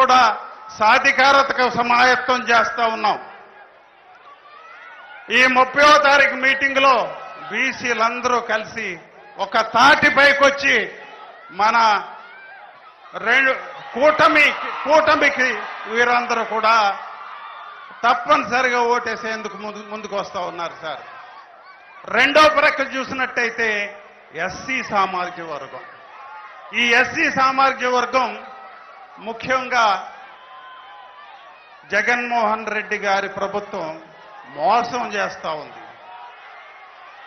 కూడా సాధికారతకు సమాయత్తం చేస్తా ఉన్నాం. ఈ ముప్పయో తారీఖు మీటింగ్లో బీసీలందరూ కలిసి ఒక తాటిపైకి వచ్చి మన రెండు కూటమి కూటమికి వీరందరూ కూడా తప్పనిసరిగా ఓటేసేందుకు ముందు ముందుకు వస్తూ ఉన్నారు సార్. రెండో ప్రక్క చూసినట్టయితే ఎస్సీ సామాజిక వర్గం. ఈ ఎస్సీ సామాజిక వర్గం ముఖ్యంగా జగన్మోహన్ రెడ్డి గారి ప్రభుత్వం మోసం చేస్తూ ఉంది.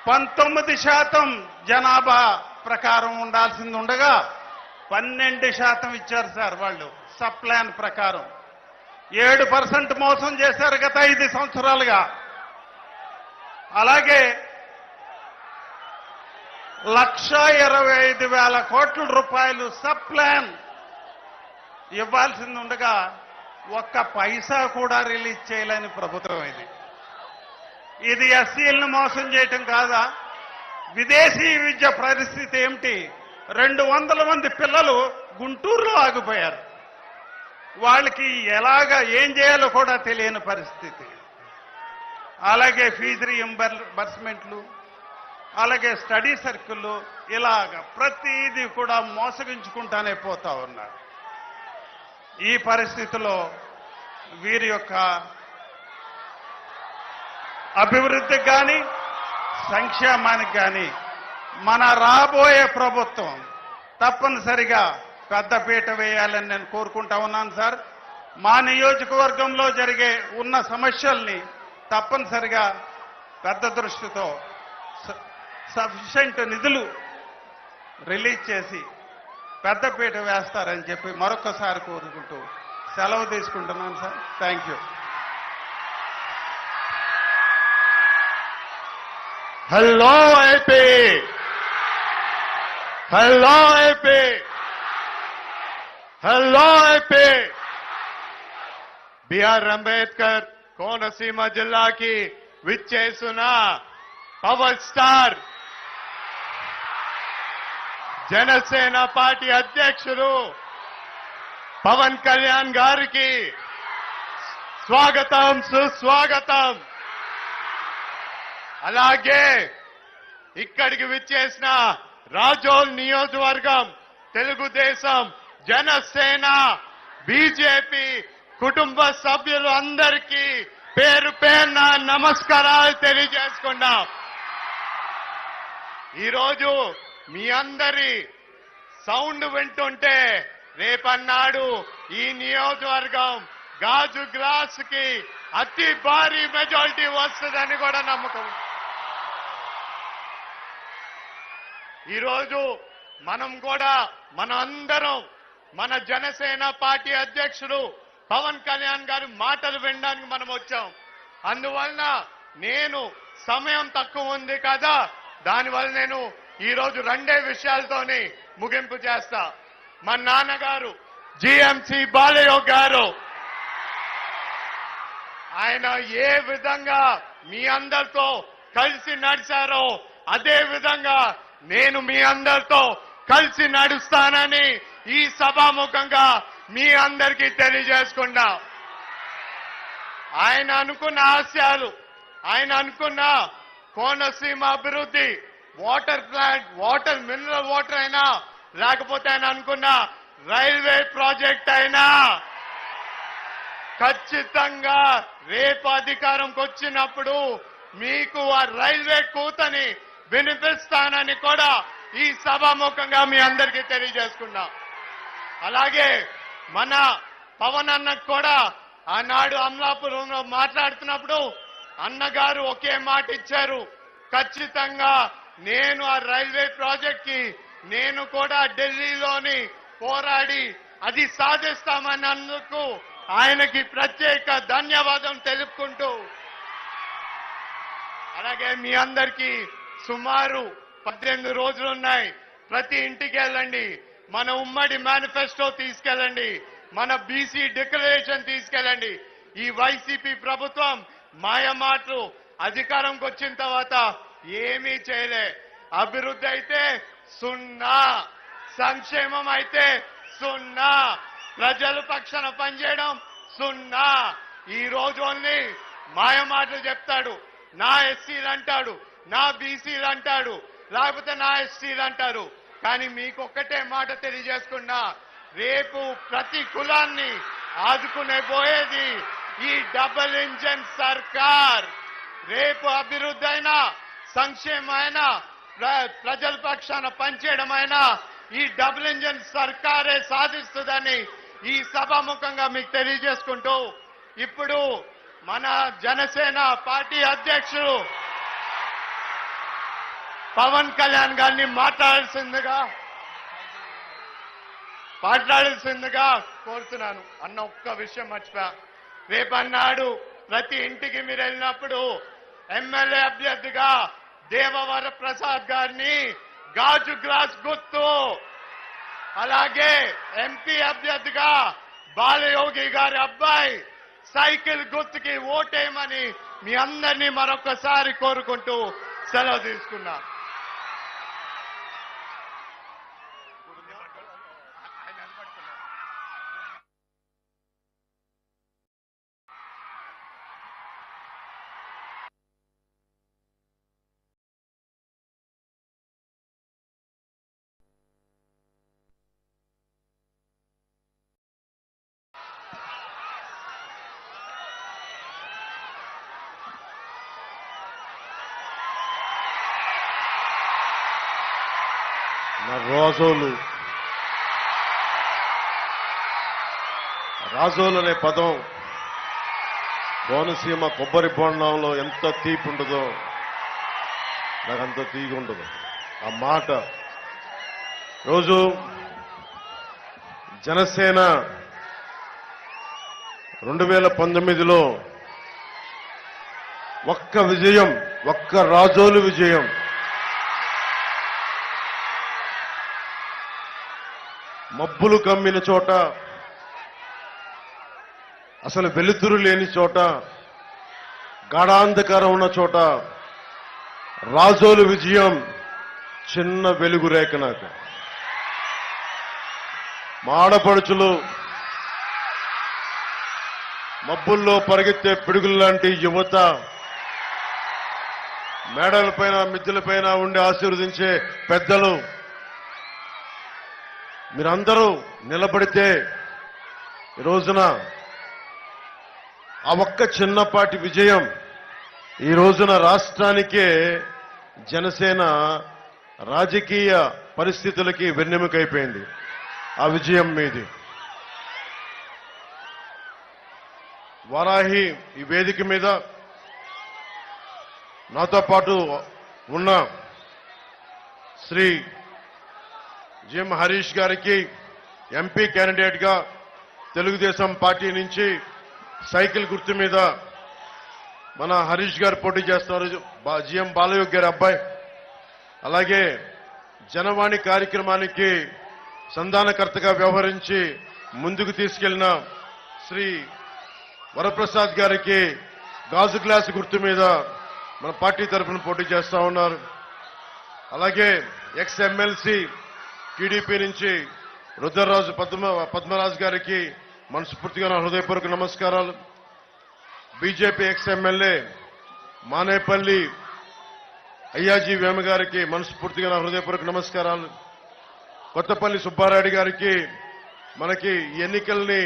పంతొమ్మిది శాతం జనాభా ప్రకారం ఉండాల్సింది ఉండగా పన్నెండు శాతం ఇచ్చారు సార్ వాళ్ళు సబ్ ప్లాన్ ప్రకారం. ఏడు పర్సెంట్ మోసం చేశారు గత ఐదు సంవత్సరాలుగా. అలాగే లక్ష ఇరవై ఐదు వేల కోట్ల రూపాయలు సబ్ ప్లాన్ ఇవ్వాల్సింది ఉండగా ఒక్క పైసా కూడా రిలీజ్ చేయలేని ప్రభుత్వం ఇది. ఇది ఎస్సీలను మోసం చేయటం కాదా? విదేశీ విద్య పరిస్థితి ఏమిటి? రెండు వందల మంది పిల్లలు గుంటూరులో ఆగిపోయారు. వాళ్ళకి ఎలాగా ఏం చేయాలో కూడా తెలియని పరిస్థితి. అలాగే ఫీజు రీఎంబర్స్మెంట్లు అలాగే స్టడీ సర్కిళ్ళు ఇలాగ ప్రతిదీ కూడా మోసగించుకుంటానే పోతా ఉన్నారు. ఈ పరిస్థితిలో వీరి యొక్క అభివృద్ధికి కానీ సంక్షేమానికి కానీ మన రాబోయే ప్రభుత్వం తప్పనిసరిగా పెద్దపీట వేయాలని నేను కోరుకుంటా ఉన్నాను సార్. మా నియోజకవర్గంలో జరిగే ఉన్న సమస్యల్ని తప్పనిసరిగా పెద్ద దృష్టితో సఫిషియంట్ నిధులు రిలీజ్ చేసి పెద్దపీట వేస్తారని చెప్పి మరొకసారి కోరుకుంటూ సెలవు తీసుకుంటున్నాను sir. Thank you hello IP hello IP hello IP BR Ambedkar Konaseema జిల్లాకి విచ్చేసిన పవర్ స్టార్ జనసేన పార్టీ అధ్యక్షులు పవన్ కళ్యాణ్ గారికి స్వాగతం సుస్వాగతం. అలాగే ఇక్కడికి విచ్చేసిన రాజోల్ నియోజకవర్గం తెలుగుదేశం జనసేన బీజేపీ కుటుంబ సభ్యులు అందరికీ పేరు పేరున నమస్కారాలు తెలియజేసుకున్నాం ఈరోజు మీ అందరి సౌండ్ వింటుంటే రేపన్నాడు ఈ నియోజకవర్గం గాజు గ్లాస్కి అతి భారీ మెజారిటీ వస్తుందని కూడా నమ్మకం. ఈరోజు మనం కూడా మన అందరం మన జనసేన పార్టీ అధ్యక్షుడు పవన్ కళ్యాణ్ గారి మాటలు వినడానికి మనం వచ్చాం. అందువలన నేను సమయం తక్కువ ఉంది కదా దానివల్ల నేను ఈరోజు రెండే విషయాలతోని ముగింపు చేస్తా. మా నాన్నగారు జిఎంసి బాలయ్య గారు. ఆయన ఏ విధంగా మీ అందరితో కలిసి నడిచారో అదే విధంగా నేను మీ అందరితో కలిసి నడుస్తానని ఈ సభాముఖంగా మీ అందరికీ తెలియజేసుకున్నా. ఆయన అనుకున్న ఆశయాలు ఆయన అనుకున్న కోనసీమ అభివృద్ధి water plant water mineral water అయినా లేకపోతే ఆయన అనుకున్న రైల్వే ప్రాజెక్ట్ అయినా ఖచ్చితంగా రేపు అధికారంకి వచ్చినప్పుడు మీకు ఆ రైల్వే కూతని వినిపిస్తానని కూడా ఈ సభాముఖంగా మీ అందరికీ తెలియజేసుకున్నా. అలాగే మన పవన్ అన్నకు కూడా ఆనాడు అమలాపురంలో మాట్లాడుతున్నప్పుడు అన్నగారు ఒకే మాట ఇచ్చారు. ఖచ్చితంగా నేను ఆ రైల్వే ప్రాజెక్ట్కి నేను కూడా ఢిల్లీలోని పోరాడి అది సాధిస్తామన్నందుకు ఆయనకి ప్రత్యేక ధన్యవాదం తెలుపుకుంటూ. అలాగే మీ అందరికీ సుమారు పద్దెనిమిది రోజులు ఉన్నాయి ప్రతి ఇంటికి వెళ్ళండి. మన ఉమ్మడి మేనిఫెస్టో తీసుకెళ్ళండి. మన బీసీ డిక్లరేషన్ తీసుకెళ్ళండి. ఈ వైసీపీ ప్రభుత్వం మాయ మాటలు అధికారంకి వచ్చిన తర్వాత ఏమీ చేయలే. అభివృద్ధి అయితే సున్నా. సంక్షేమం అయితే సున్నా. ప్రజల పక్షాన పనిచేయడం సున్నా. ఈ రోజు ఓన్లీ మాయ మాటలు చెప్తాడు. నా ఎస్సీలు అంటాడు. నా బీసీలు అంటాడు. లేకపోతే నా ఎస్సీలు అంటారు. కానీ మీకొక్కటే మాట తెలియజేసుకున్నా. రేపు ప్రతి కులాన్ని ఆదుకునే పోయేది ఈ డబుల్ ఇంజన్ సర్కార్. రేపు అభివృద్ధి అయినా సంక్షేమైన ప్ర- ప్రజల పక్షాన పనిచేయడమైనా ఈ డబుల్ ఇంజన్ సర్కారే సాధిస్తుందని ఈ సభాముఖంగా మీకు తెలియజేసుకుంటూ ఇప్పుడు మన జనసేన పార్టీ అధ్యక్షుడు పవన్ కళ్యాణ్ గారిని మాట్లాడాల్సిందిగా మాట్లాడాల్సిందిగా కోరుతున్నాను. అన్న ఒక్క విషయం మర్చిపోయా రేపన్నాడు ప్రతి ఇంటికి మీరు వెళ్ళినప్పుడు ఎమ్మెల్యే అభ్యర్థిగా దేవవర ప్రసాద్ గారిని గాజు గ్లాస్ గుర్తు. అలాగే ఎంపీ అభ్యర్థిగా బాలయోగి గారి అబ్బాయి సైకిల్ గుర్తుకి ఓటేయమని మీ అందరినీ మరొకసారి కోరుకుంటూ సెలవు తీసుకున్నారు రాజోలు. రాజోలు అనే పదం కోనసీమ కొబ్బరి బొండంలో ఎంత తీపి ఉండదో నాకు అంత తీగి ఉండదు. ఆ మాట రోజు జనసేన రెండు వేల పంతొమ్మిదిలో ఒక్క విజయం ఒక్క రాజోలు విజయం మబ్బులు కమ్మిన చోట అసలు వెలుతురు లేని చోట గాఢాంధకారం ఉన్న చోట రాజోలు విజయం చిన్న వెలుగు రేఖ నాకు. మా ఆడపడుచులు మబ్బుల్లో పరిగెత్తే పిడుగులు లాంటి యువత మేడలపైన మిద్దెలపైన ఉండి ఆశీర్వదించే పెద్దలు మీరందరూ నిలబడితే ఈ రోజున ఆ ఒక్క చిన్నపాటి విజయం ఈ రోజున రాష్ట్రానికే జనసేన రాజకీయ పరిస్థితులకి వెన్నెముకైపోయింది. ఆ విజయం మీది. వారాహి ఈ వేదిక మీద నాతో పాటు ఉన్న శ్రీ జిఎం హరీష్ గారికి ఎంపీ క్యాండిడేట్గా తెలుగుదేశం పార్టీ నుంచి సైకిల్ గుర్తు మీద మన హరీష్ గారు పోటీ చేస్తున్నారు. జిఎం బాలయోగ్ గారి అబ్బాయి. అలాగే జనవాణి కార్యక్రమానికి సంధానకర్తగా వ్యవహరించి ముందుకు తీసుకెళ్ళిన శ్రీ వరప్రసాద్ గారికి గాజు గ్లాస్ గుర్తు మీద మన పార్టీ తరఫున పోటీ చేస్తా ఉన్నారు. అలాగే ఎక్స్ ఎమ్మెల్సీ టీడీపీ నుంచి రుద్రరాజు పద్మ పద్మరాజు గారికి మనస్ఫూర్తిగా నా హృదయపూర్వక నమస్కారాలు. BJP ex MLA Manepalli Ayyaji Vema గారికి మనస్ఫూర్తిగా నా హృదయపూర్వక నమస్కారాలు. కొత్తపల్లి సుబ్బారెడ్డి గారికి మనకి ఎన్నికల్ని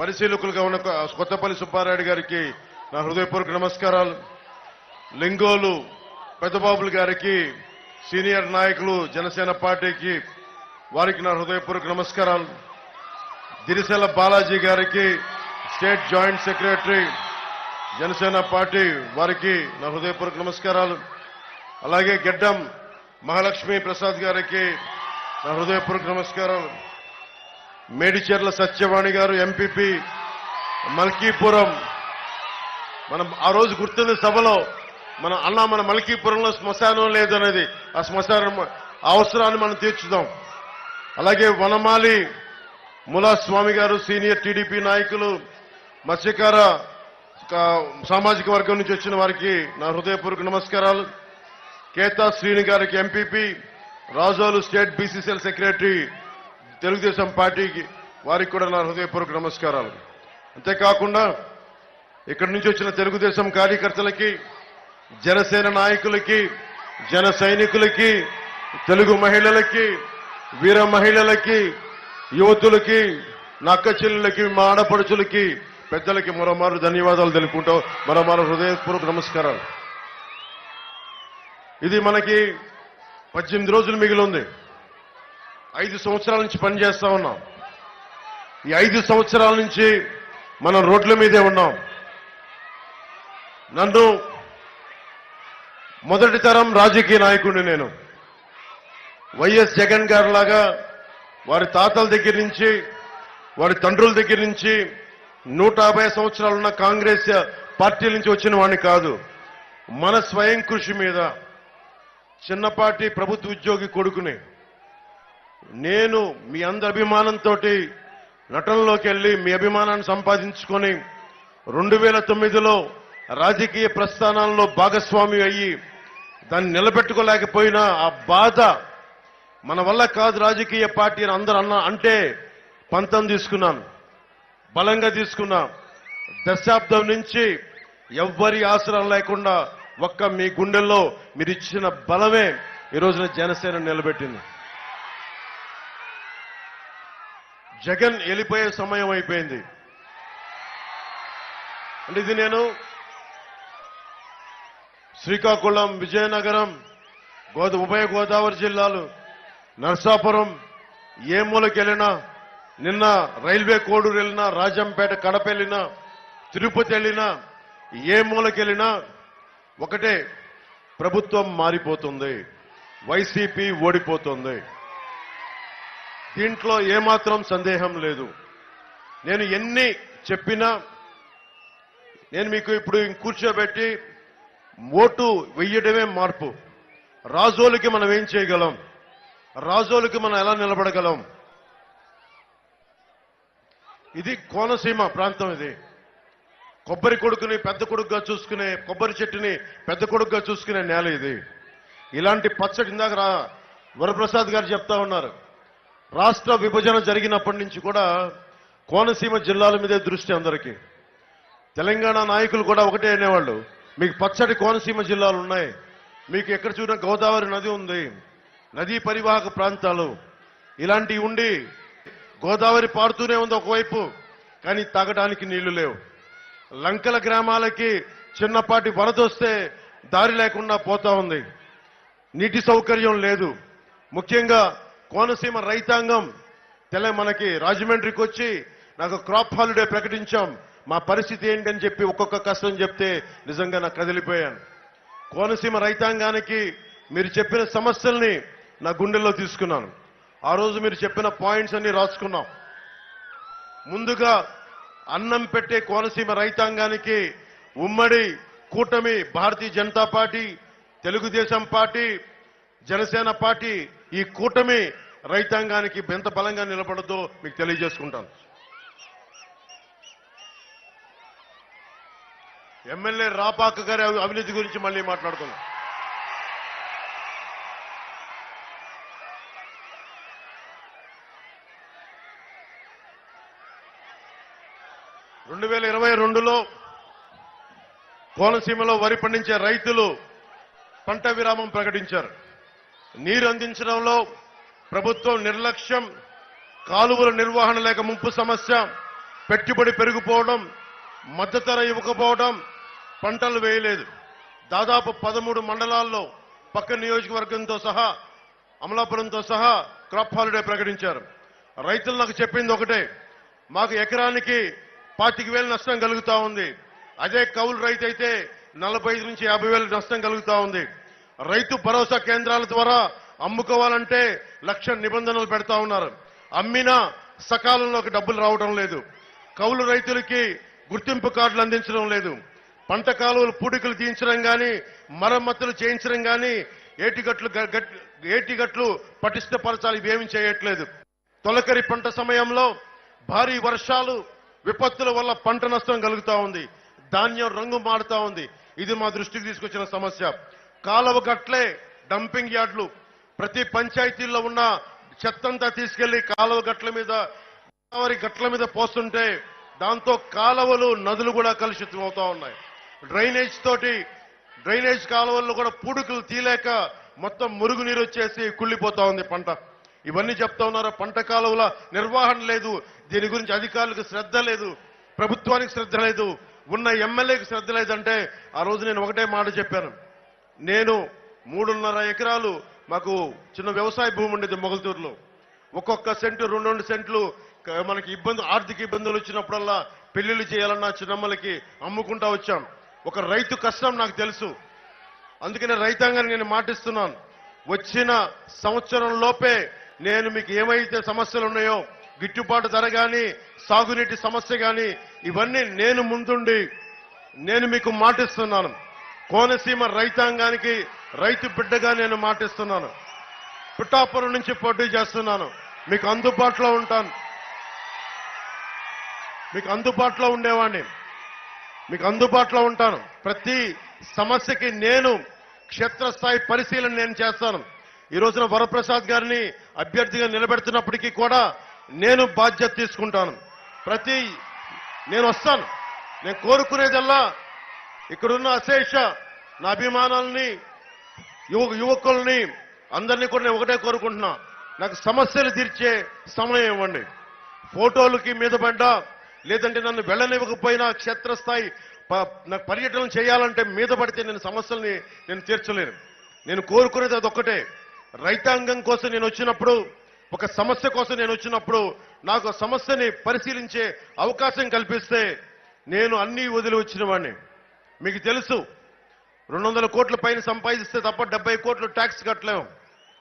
పరిశీలకులుగా ఉన్న కొత్తపల్లి సుబ్బారెడ్డి గారికి నా హృదయపూర్వక నమస్కారాలు. లింగోలు పెద్దబాబులు గారికి సీనియర్ నాయకులు జనసేన పార్టీకి వారికి నా హృదయపూర్వక నమస్కారాలు. దిరిసెల బాలాజీ గారికి state joint secretary Janasena party వారికి నా హృదయపూర్వక నమస్కారాలు. అలాగే గెడ్డం మహాలక్ష్మి ప్రసాద్ గారికి నా హృదయపూర్వక నమస్కారాలు. మేడిచెర్ల సత్యవాణి గారు ఎంపీపీ మల్కీపురం. మనం ఆ రోజు గుర్తుంది సభలో మన అన్న మన మల్కీపురంలో శ్మశానం లేదనేది ఆ శ్మశానం ఆ అవసరాన్ని మనం తీర్చుదాం. అలాగే వనమాలి ములాస్వామి గారు సీనియర్ టీడీపీ నాయకులు మత్స్యకార సామాజిక వర్గం నుంచి వచ్చిన వారికి నా హృదయపూర్వక నమస్కారాలు. కేతా శ్రీని గారికి MPP Razole state BCCL secretary Telugu Desam పార్టీకి వారికి కూడా నా హృదయపూర్వక నమస్కారాలు. అంతేకాకుండా ఇక్కడి నుంచి వచ్చిన తెలుగుదేశం కార్యకర్తలకి జనసేన నాయకులకి జన సైనికులకి తెలుగు మహిళలకి వీర మహిళలకి యువతులకి నక్క చెల్లెలకి మా ఆడపడుచులకి పెద్దలకి మరోమారు ధన్యవాదాలు తెలుపుకుంటూ మరోమారు హృదయపూర్వక నమస్కారాలు. ఇది మనకి పద్దెనిమిది రోజులు మిగిలి ఉంది ఐదు సంవత్సరాల నుంచి పనిచేస్తా ఉన్నాం. ఈ ఐదు సంవత్సరాల నుంచి మనం రోడ్ల మీదే ఉన్నాం. నన్ను మొదటి తరం రాజకీయ నాయకుడిని నేను. వైఎస్ జగన్ గారు లాగా వారి తాతల దగ్గర నుంచి వారి తండ్రుల దగ్గర నుంచి నూట యాభై సంవత్సరాలున్న కాంగ్రెస్ పార్టీ నుంచి వచ్చిన వాడిని కాదు. మన స్వయం కృషి మీద చిన్నపాటి ప్రభుత్వ ఉద్యోగి కొడుకుని నేను మీ అందరి అభిమానంతో నటనలోకి వెళ్ళి మీ అభిమానాన్ని సంపాదించుకొని రెండు వేల తొమ్మిదిలో రాజకీయ ప్రస్థానాల్లో భాగస్వామి అయ్యి దాన్ని నిలబెట్టుకోలేకపోయినా ఆ బాధ మన వల్ల కాదు రాజకీయ పార్టీ అని అందరూ అన్న అంటే పంతం తీసుకున్నాను. బలంగా తీసుకున్నా దశాబ్దం నుంచి ఎవ్వరి ఆసరం లేకుండా ఒక్క మీ గుండెల్లో మీరు ఇచ్చిన బలమే ఈ రోజున జనసేన నిలబెట్టింది. జగన్ వెళ్ళిపోయే సమయం అయిపోయింది. అంటే ఇది నేను శ్రీకాకుళం విజయనగరం గోదా ఉభయ గోదావరి జిల్లాలు నర్సాపురం ఏ మూలకి వెళ్ళినా నిన్న రైల్వే కోడూరు వెళ్ళినా రాజంపేట కడప వెళ్ళినా తిరుపతి వెళ్ళినా ఏ మూలకి వెళ్ళినా ఒకటే ప్రభుత్వం మారిపోతుంది వైసీపీ ఓడిపోతుంది. దీంట్లో ఏమాత్రం సందేహం లేదు. నేను ఎన్ని చెప్పినా నేను మీకు ఇప్పుడు కూర్చోబెట్టి ఓటు వెయ్యడమే మార్పు. రాజోలకి మనం ఏం చేయగలం? రాజోలకి మనం ఎలా నిలబడగలం? ఇది కోనసీమ ప్రాంతం ఇది. కొబ్బరి కొడుకుని పెద్ద కొడుకుగా చూసుకునే కొబ్బరి చెట్టుని పెద్ద కొడుకుగా చూసుకునే నేల ఇది. ఇలాంటి పచ్చడి ఇందాక రా వరప్రసాద్ గారు చెప్తా ఉన్నారు. రాష్ట్ర విభజన జరిగినప్పటి నుంచి కూడా కోనసీమ జిల్లాల మీదే దృష్టి అందరికీ. తెలంగాణ నాయకులు కూడా ఒకటే అనేవాళ్ళు. మీకు పచ్చడి కోనసీమ జిల్లాలు ఉన్నాయి. మీకు ఎక్కడ చూసినా గోదావరి నది ఉంది. నదీ పరివాహక ప్రాంతాలు ఇలాంటివి ఉండి గోదావరి పారుతూనే ఉంది ఒకవైపు కానీ తాగడానికి నీళ్ళు లేవు. లంకల గ్రామాలకి చిన్నపాటి వరద వస్తే దారి లేకుండా పోతా ఉంది. నీటి సౌకర్యం లేదు. ముఖ్యంగా కోనసీమ రైతాంగం తెల మనకి రాజమండ్రికి వచ్చి నాకు క్రాప్ హాలిడే ప్రకటించాం. మా పరిస్థితి ఏంటని చెప్పి ఒక్కొక్క కష్టం చెప్తే నిజంగా నాకు కదిలిపోయాను. కోనసీమ రైతాంగానికి మీరు చెప్పిన సమస్యల్ని నా గుండెల్లో తీసుకున్నాను. ఆ రోజు మీరు చెప్పిన పాయింట్స్ అన్ని రాసుకున్నాం. ముందుగా అన్నం పెట్టే కోనసీమ రైతాంగానికి ఉమ్మడి కూటమి Bharatiya Janata party Telugu Desam party Janasena party ఈ కూటమి రైతాంగానికి ఎంత బలంగా నిలబడదో మీకు తెలియజేసుకుంటాను. ఎమ్మెల్యే రాపాక గారి అవినీతి గురించి మళ్ళీ మాట్లాడుకున్నాం రెండు వేల ఇరవై రెండులో కోనసీమలో వరి పండించే రైతులు పంట విరామం ప్రకటించారు. నీరు అందించడంలో ప్రభుత్వం నిర్లక్ష్యం కాలువల నిర్వహణ లేక ముంపు సమస్య పెట్టుబడి పెరిగిపోవడం మద్దతు ఇవ్వకపోవడం పంటలు వేయలేదు. దాదాపు పదమూడు మండలాల్లో పక్క నియోజకవర్గంతో సహా అమలాపురంతో సహా క్రాప్ హాలిడే ప్రకటించారు. రైతులు నాకు చెప్పింది ఒకటే మాకు ఎకరానికి పాతిక వేలు నష్టం కలుగుతా ఉంది. అదే కౌలు రైతు అయితే నలభై ఐదు నుంచి యాభై వేలు నష్టం కలుగుతా ఉంది. రైతు భరోసా కేంద్రాల ద్వారా అమ్ముకోవాలంటే లక్ష నిబంధనలు పెడతా ఉన్నారు. అమ్మినా సకాలంలోకి డబ్బులు రావడం లేదు. కౌలు రైతులకి గుర్తింపు కార్డులు అందించడం లేదు. పంట కాలువలు పూడికలు తీయించడం కానీ మరమ్మతులు చేయించడం కానీ ఏటిగట్లు ఏటిగట్లు పటిష్టపరచాలి ఇవేమీ చేయట్లేదు. తొలకరి పంట సమయంలో భారీ వర్షాలు విపత్తుల వల్ల పంట నష్టం కలుగుతా ఉంది. ధాన్యం రంగు మారుతా ఉంది. ఇది మా దృష్టికి తీసుకొచ్చిన సమస్య. కాలువ గట్లే డంపింగ్ యార్డ్లు. ప్రతి పంచాయతీల్లో ఉన్న చెత్తంతా తీసుకెళ్ళి కాలువ గట్ల మీద గోదావరి గట్ల మీద పోస్తుంటే దాంతో కాలువలు నదులు కూడా కలుషితం అవుతా ఉన్నాయి. డ్రైనేజ్ తోటి డ్రైనేజ్ కాలువల్లో కూడా పూడుకులు తీలేక మొత్తం మురుగునీరు వచ్చేసి కుళ్ళిపోతా ఉంది పంట. ఇవన్నీ చెప్తా ఉన్నారు? పంట కాలువల నిర్వహణ లేదు. దీని గురించి అధికారులకు శ్రద్ధ లేదు. ప్రభుత్వానికి శ్రద్ధ లేదు. ఉన్న ఎమ్మెల్యేకి శ్రద్ధ లేదంటే ఆ రోజు నేను ఒకటే మాట చెప్పాను. నేను మూడున్నర ఎకరాలు మాకు చిన్న వ్యవసాయ భూమి ఉండేది మొగల్తూరులో. ఒక్కొక్క సెంటు రెండు రెండు సెంట్లు మనకి ఇబ్బంది ఆర్థిక ఇబ్బందులు వచ్చినప్పుడల్లా పెళ్ళిళ్ళు చేయాలన్నా చిన్నమ్మలకి అమ్ముకుంటా వచ్చాం. ఒక రైతు కష్టం నాకు తెలుసు. అందుకనే రైతాంగాన్ని నేను మాటిస్తున్నాను. వచ్చిన సంవత్సరం లోపే నేను మీకు ఏమైతే సమస్యలు ఉన్నాయో గిట్టుబాటు ధర కానీ సాగునీటి సమస్య కానీ ఇవన్నీ నేను ముందుండి నేను మీకు మాటిస్తున్నాను. కోనసీమ రైతాంగానికి రైతు బిడ్డగా నేను మాటిస్తున్నాను. పిఠాపురం నుంచి పోటీ చేస్తున్నాను. మీకు అందుబాటులో ఉంటాను. మీకు అందుబాటులో ఉండేవాడిని మీకు అందుబాటులో ఉంటాను. ప్రతి సమస్యకి నేను క్షేత్రస్థాయి పరిశీలన నేను చేస్తాను. ఈ రోజున వరప్రసాద్ గారిని అభ్యర్థిగా నిలబెడుతున్నప్పటికీ కూడా నేను బాధ్యత తీసుకుంటాను. ప్రతి నేను వస్తాను. నేను కోరుకునేదల్లా ఇక్కడున్న అశేష నా అభిమానాల్ని యువ యువకుల్ని అందరినీ కూడా నేను ఒకటే కోరుకుంటున్నా. నాకు సమస్యలు తీర్చే సమయం ఇవ్వండి. ఫోటోలకి మీద పడ్డా లేదంటే నన్ను వెళ్ళనివ్వకపోయినా క్షేత్రస్థాయి ప- నాకు పర్యటన చేయాలంటే మీద పడితే నేను సమస్యల్ని నేను తీర్చలేను. నేను కోరుకునేది అదొక్కటే. రైతాంగం కోసం నేను వచ్చినప్పుడు ఒక సమస్య కోసం నేను వచ్చినప్పుడు నాకు సమస్యని పరిశీలించే అవకాశం కల్పిస్తే నేను అన్నీ వదిలి వచ్చిన వాడిని మీకు తెలుసు రెండు వందల కోట్ల పైన సంపాదిస్తే తప్ప డెబ్బై కోట్లు ట్యాక్స్ కట్టలేము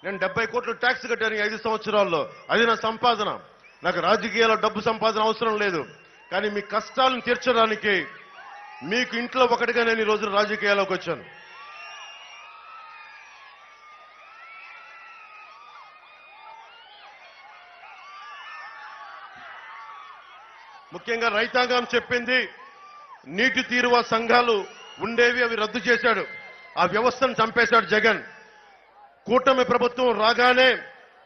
నేను డెబ్బై కోట్లు ట్యాక్స్ కట్టాను ఐదు సంవత్సరాల్లో. అది నా సంపాదన. నాకు రాజకీయాల్లో డబ్బు సంపాదన అవసరం లేదు. కానీ మీ కష్టాలను తీర్చడానికి మీకు ఇంట్లో ఒకటిగా నేను ఈ రోజు రాజకీయాల్లోకి వచ్చాను. ముఖ్యంగా రైతాంగం చెప్పింది నీటి తీరువ సంఘాలు ఉండేవి అవి రద్దు చేశాడు. ఆ వ్యవస్థను చంపేశాడు జగన్. కూటమి ప్రభుత్వం రాగానే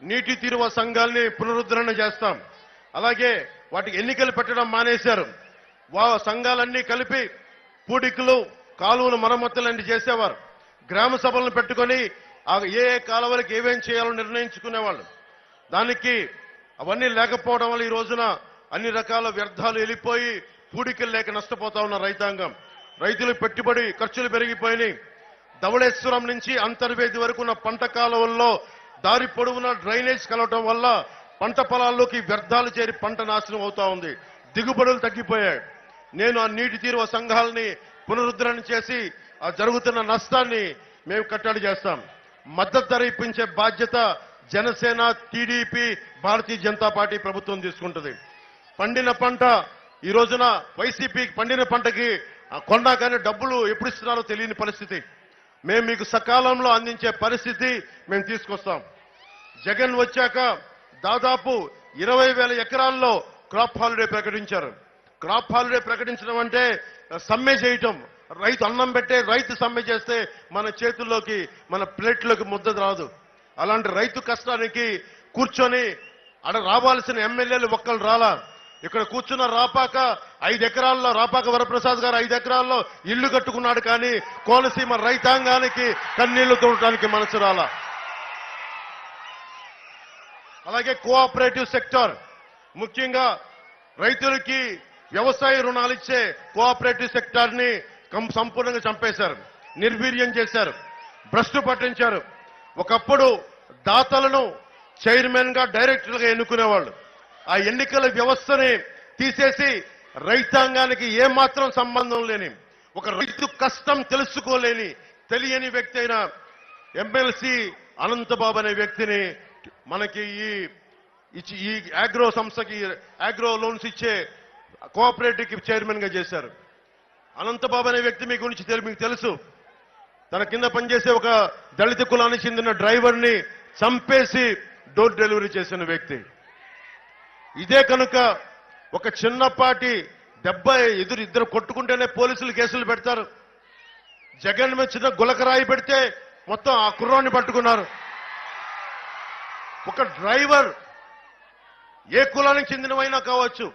నీటి తీరువ సంఘాల్ని పునరుద్ధరణ చేస్తాం. అలాగే వాటికి ఎన్నికలు పెట్టడం మానేశారు. వా సంఘాలన్నీ కలిపి పూడికలు కాలువలు మరమ్మతులన్నీ చేసేవారు. గ్రామ సభలను పెట్టుకొని ఏ ఏ కాలువలకు ఏమేం చేయాలో నిర్ణయించుకునేవాళ్ళు. దానికి అవన్నీ లేకపోవడం వల్ల ఈ రోజున అన్ని రకాల వ్యర్థాలు వెళ్ళిపోయి పూడికలు లేక నష్టపోతా ఉన్న రైతాంగం. రైతులు పెట్టుబడి ఖర్చులు పెరిగిపోయినాయి. ధవళేశ్వరం నుంచి అంతర్వేది వరకు ఉన్న పంట కాలువల్లో దారి పొడవున డ్రైనేజ్ కలవటం వల్ల పంట పొలాల్లోకి వ్యర్థాలు చేరి పంట నాశనం అవుతా ఉంది. దిగుబడులు తగ్గిపోయాయి. నేను ఆ నీటి తీరువ సంఘాలని పునరుద్ధరణ చేసి ఆ జరుగుతున్న నష్టాన్ని మేము కట్టడి చేస్తాం. మద్దతు ధర ఇప్పించే బాధ్యత జనసేన టీడీపీ భారతీయ జనతా పార్టీ ప్రభుత్వం తీసుకుంటుంది. పండిన పంట ఈ రోజున వైసీపీ పండిన పంటకి కొన్నా కానీ డబ్బులు ఎప్పుడు ఇస్తున్నారో తెలియని పరిస్థితి. మేము మీకు సకాలంలో అందించే పరిస్థితి మేము తీసుకొస్తాం. జగన్ వచ్చాక దాదాపు ఇరవై వేల ఎకరాల్లో క్రాప్ హాలిడే ప్రకటించారు. క్రాప్ హాలిడే ప్రకటించడం అంటే సమ్మె చేయటం. రైతు అన్నం పెట్టే రైతు సమ్మె చేస్తే మన చేతుల్లోకి మన ప్లేట్లోకి ముద్ద రాదు. అలాంటి రైతు కష్టానికి కూర్చొని అక్కడ రావాల్సిన ఎమ్మెల్యేలు ఒక్కరు రాలా. ఇక్కడ కూర్చున్న రాపాక ఐదు ఎకరాల్లో రాపాక వరప్రసాద్ గారు ఐదు ఎకరాల్లో ఇల్లు కట్టుకున్నాడు కానీ కోనసీమ రైతాంగానికి కన్నీళ్ళు తోడటానికి మనసు రాల. అలాగే కోఆపరేటివ్ సెక్టర్ ముఖ్యంగా రైతులకి వ్యవసాయ రుణాలు ఇచ్చే కోఆపరేటివ్ సెక్టార్ని కం- సంపూర్ణంగా చంపేశారు నిర్వీర్యం చేశారు భ్రష్టు పట్టించారు. ఒకప్పుడు దాతలను చైర్మన్గా డైరెక్టర్గా ఎన్నుకునేవాళ్ళు. ఆ ఎన్నికల వ్యవస్థని తీసేసి రైతాంగానికి ఏమాత్రం సంబంధం లేని ఒక రైతు కష్టం తెలుసుకోలేని తెలియని వ్యక్తి అయిన ఎమ్మెల్సీ అనంతబాబు అనే వ్యక్తిని మనకి ఈ ఇచ్చి ఈ ఆగ్రో సంస్థకి ఆగ్రో లోన్స్ ఇచ్చే కోఆపరేటివ్కి చైర్మన్గా చేశారు. అనంతబాబు అనే వ్యక్తి మీ గురించి మీకు తెలుసు. తన కింద పనిచేసే ఒక దళిత కులానికి చెందిన డ్రైవర్ని చంపేసి డోర్ డెలివరీ చేసిన వ్యక్తి. ఇదే కనుక ఒక చిన్నపాటి దెబ్బ ఎదురు ఇద్దరు కొట్టుకుంటేనే పోలీసులు కేసులు పెడతారు. జగన్ మీద చిన్న గులకరాయి పెడితే మొత్తం ఆ కుర్రాన్ని పట్టుకున్నారు. ఒక డ్రైవర్ ఏ కులానికి చెందినవైనా కావచ్చు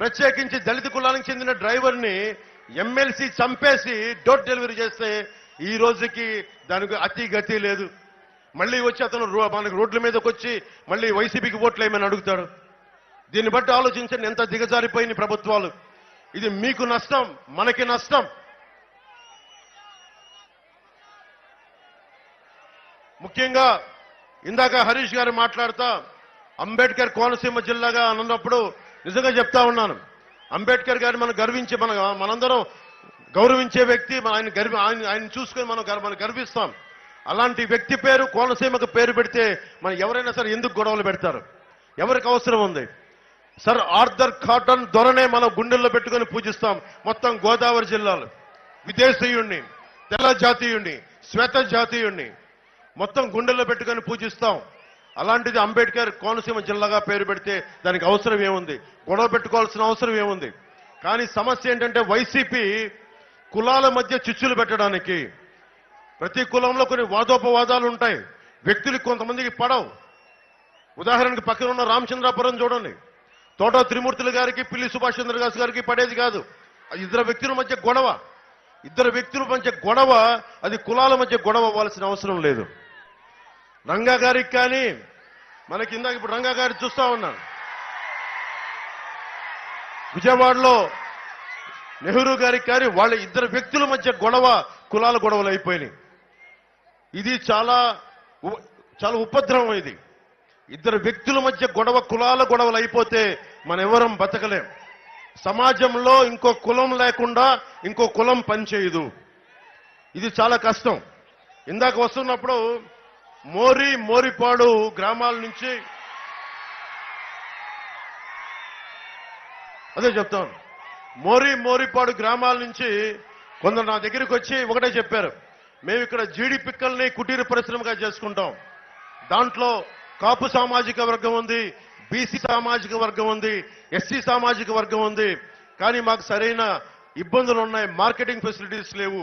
ప్రత్యేకించి దళిత కులానికి చెందిన డ్రైవర్ని ఎమ్మెల్సీ చంపేసి డోర్ డెలివరీ చేస్తే ఈ రోజుకి దానికి అతి గతి లేదు. మళ్ళీ వచ్చి అతను రో- మనకి రోడ్ల మీదకి వచ్చి మళ్ళీ వైసీపీకి ఓట్లు ఏమైనా అడుగుతాడు. దీన్ని బట్టి ఆలోచించండి ఎంత దిగజారిపోయిన ప్రభుత్వాలు. ఇది మీకు నష్టం మనకి నష్టం. ముఖ్యంగా ఇందాక హరీష్ గారు మాట్లాడుతా అంబేద్కర్ కోనసీమ జిల్లాగా అన్నప్పుడు నిజంగా చెప్తా ఉన్నాను. అంబేద్కర్ గారిని మనం గర్వించి మన మనందరం గౌరవించే వ్యక్తి ఆయన గర్వి ఆయన ఆయన చూసుకొని మనం మనం గర్విస్తాం. అలాంటి వ్యక్తి పేరు కోనసీమకు పేరు పెడితే మనం ఎవరైనా సరే ఎందుకు గొడవలు పెడతారు? ఎవరికి అవసరం ఉంది? సర్ ఆర్థర్ కాటన్ దొరనే మనం గుండెల్లో పెట్టుకొని పూజిస్తాం. మొత్తం గోదావరి జిల్లాలో. విదేశీయుణ్ణి తెల్ల జాతీయుణ్ణి శ్వేత జాతీయుణ్ణి మొత్తం గుండెల్లో పెట్టుకొని పూజిస్తాం. అలాంటిది అంబేద్కర్ కోనసీమ జిల్లాగా పేరు పెడితే దానికి అవసరం ఏముంది? గొడవ పెట్టుకోవాల్సిన అవసరం ఏముంది? కానీ సమస్య ఏంటంటే వైసీపీ కులాల మధ్య చిచ్చులు పెట్టడానికి ప్రతి కులంలో కొన్ని వాదోపవాదాలు ఉంటాయి. వ్యక్తులకు కొంతమందికి పడవు. ఉదాహరణకి పక్కన ఉన్న రామచంద్రాపురం చూడండి. తోట త్రిమూర్తులు గారికి పిల్లి సుభాష్ చంద్రదాస్ గారికి పడేది కాదు. అది ఇద్దరు వ్యక్తుల మధ్య గొడవ. ఇద్దరు వ్యక్తుల మధ్య గొడవ అది కులాల మధ్య గొడవ అవ్వాల్సిన అవసరం లేదు. రంగా గారికి కానీ మనకి ఇందాక ఇప్పుడు రంగా గారి చూస్తా ఉన్నాను. విజయవాడలో నెహ్రూ గారికి కానీ వాళ్ళ ఇద్దరు వ్యక్తుల మధ్య గొడవ కులాల గొడవలు అయిపోయినాయి. ఇది చాలా చాలా ఉపద్రవం ఇది. ఇద్దరు వ్యక్తుల మధ్య గొడవ కులాల గొడవలు అయిపోతే మనెవరం బతకలేం. సమాజంలో ఇంకో కులం లేకుండా ఇంకో కులం పనిచేయదు. ఇది చాలా కష్టం. ఇందాక వస్తున్నప్పుడు మోరి మోరిపాడు గ్రామాల నుంచి అదే చెప్తాను మోరి మోరిపాడు గ్రామాల నుంచి కొందరు నా దగ్గరికి వచ్చి ఒకటే చెప్పారు. మేము ఇక్కడ జీడి పిక్కల్ని కుటీర పరిశ్రమగా చేసుకుంటాం. దాంట్లో కాపు సామాజిక వర్గం ఉంది బీసీ సామాజిక వర్గం ఉంది ఎస్సీ సామాజిక వర్గం ఉంది. కానీ మాకు సరైన ఇబ్బందులు ఉన్నాయి మార్కెటింగ్ ఫెసిలిటీస్ లేవు.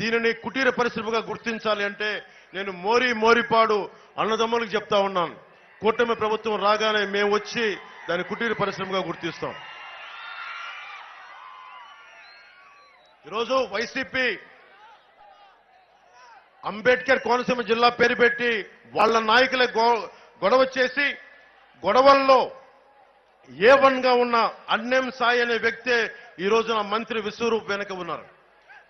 దీనిని కుటీర పరిశ్రమగా గుర్తించాలి అంటే నేను మోరీ మోరిపాడు అన్నదమ్ములకు చెప్తా ఉన్నాను. కూటమి ప్రభుత్వం రాగానే మేము వచ్చి దాన్ని కుటీర పరిశ్రమగా గుర్తిస్తాం. ఈరోజు వైసీపీ అంబేద్కర్ కోనసీమ జిల్లా పేరు పెట్టి వాళ్ళ నాయకుల గొడవ చేసి గొడవల్లో ఏ వన్గా ఉన్న అన్నేం సాయి అనే వ్యక్తే ఈ రోజున మంత్రి విశ్వరూప్ వెనక ఉన్నారు.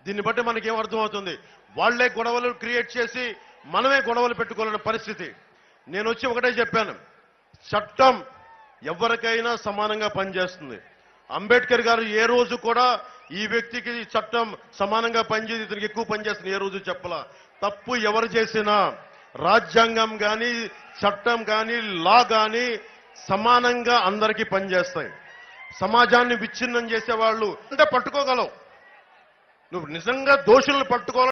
దీన్ని బట్టి మనకి అర్థమవుతుంది? వాళ్ళే గొడవలు క్రియేట్ చేసి మనమే గొడవలు పెట్టుకోవాలనే పరిస్థితి. నేను వచ్చి ఒకటే చెప్పాను. చట్టం ఎవరికైనా సమానంగా పనిచేస్తుంది. అంబేద్కర్ గారు ఏ రోజు కూడా ఈ వ్యక్తికి చట్టం సమానంగా పనిచేసి ఇతనికి ఎక్కువ పనిచేస్తుంది. ఏ రోజు చెప్పలా? తప్పు ఎవరు చేసినా రాజ్యాంగం కానీ చట్టం కానీ లా కానీ సమానంగా అందరికీ పనిచేస్తాయి. సమాజాన్ని విచ్ఛిన్నం చేసేవాళ్ళు అంటే పట్టుకోగలవు నువ్వు నిజంగా దోషులను పట్టుకోవాలి